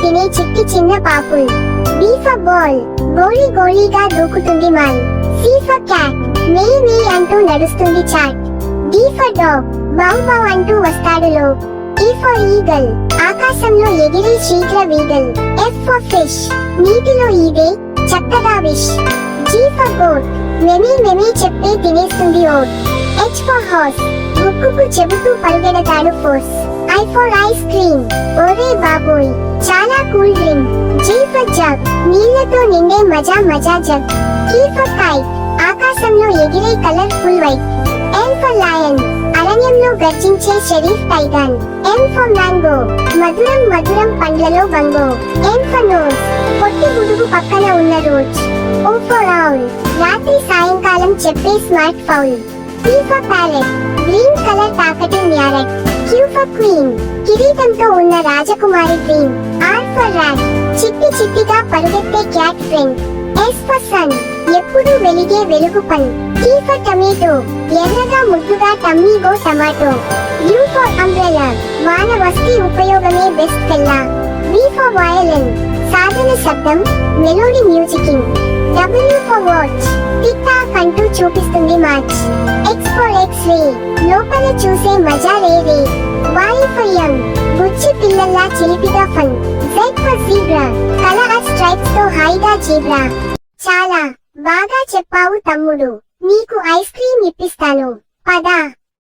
తినే చిట్టి చిన్న పాపుల్. బీ ఫర్ బాల్ గోళీ గోళీగా దూకుతుంది మాల్ సి ఫర్ క్యాట్ మే మే అంటూ నడుస్తుంది చాట్ D for dog bow bow అంటూ వస్తాడు లో ఈ ఫర్ ఈగల్ ఆకాశంలో ఎగిరే శీఘ్ర వీగల్. ఎఫ్ ఫర్ ఫిష్ నీటిలో ఈదే చక్కగా విష్ జీ ఫర్ గోట్ మెమీ మెమీ చెప్పే తినేస్తుంది ఓట్ హెచ్ ఫర్ హార్స్ ముక్కుకు చెబుతూ పరుగెడతాడు ఫోర్స్ ఐ ఫర్ ఐస్ క్రీమ్ ఓరే బాబోయ్ చాలా cool drink. J for jug. నీళ్ళతో నిండే మజా మజా జగ్. కీ ఫర్ కైట్ ఆకాశంలో ఎగిరే colourful white. L for lion అరణ్యంలో గర్జించే షరీఫ్ టైగన్. ఎం ఫర్ మ్యాంగో మధురం మధురం పండ్లలో బంగో ఎం ఫర్ నోస్ పొట్టి గుడుగు పక్కన ఉన్న రోజ్. ఓ ఫర్ ఆల్ రాత్రి సాయంకాలం చెప్పే smart fowl. P for parrot green colour తాకటి మ్యారెట్ క్యూ ఫర్ క్వీన్ కిరీటంతో ఉన్న రాజకుమారి డ్రీమ్ ఆర్ ఫర్ ర్యాట్ చిట్టి చిట్టిగా పరుగెత్తే cat friend S for sun ఎప్పుడు వెలిగే వెలుగు పన్. టీ ఫర్ టమాటో ఎర్రగా ముద్దుగా టమ్మీగో టమాటో యూ ఫర్ అంబ్రెలా వాన వస్తే ఉపయోగమే best fella V for violin సాధన శబ్దం melody మ్యూజికింగ్ W for watch tick tock అంటూ చూపిస్తుంది మ్యాచ్ రే లోపల చూసే మజా రే వాయి ఫర్ యంగ్ బుచ్చి పిల్లల్లా చిలిపిగా fun. Z for zebra colour స్ట్రైప్స్తో హాయిగా జీబ్రా. చాలా బాగా చెప్పావు తమ్ముడు నీకు ఐస్ క్రీమ్ ఇప్పిస్తాను. పద.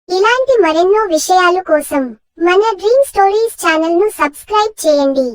ఇలాంటి మరెన్నో విషయాలు కోసం మన డ్రీమ్ స్టోరీస్ ఛానల్ను సబ్స్క్రైబ్ చేయండి.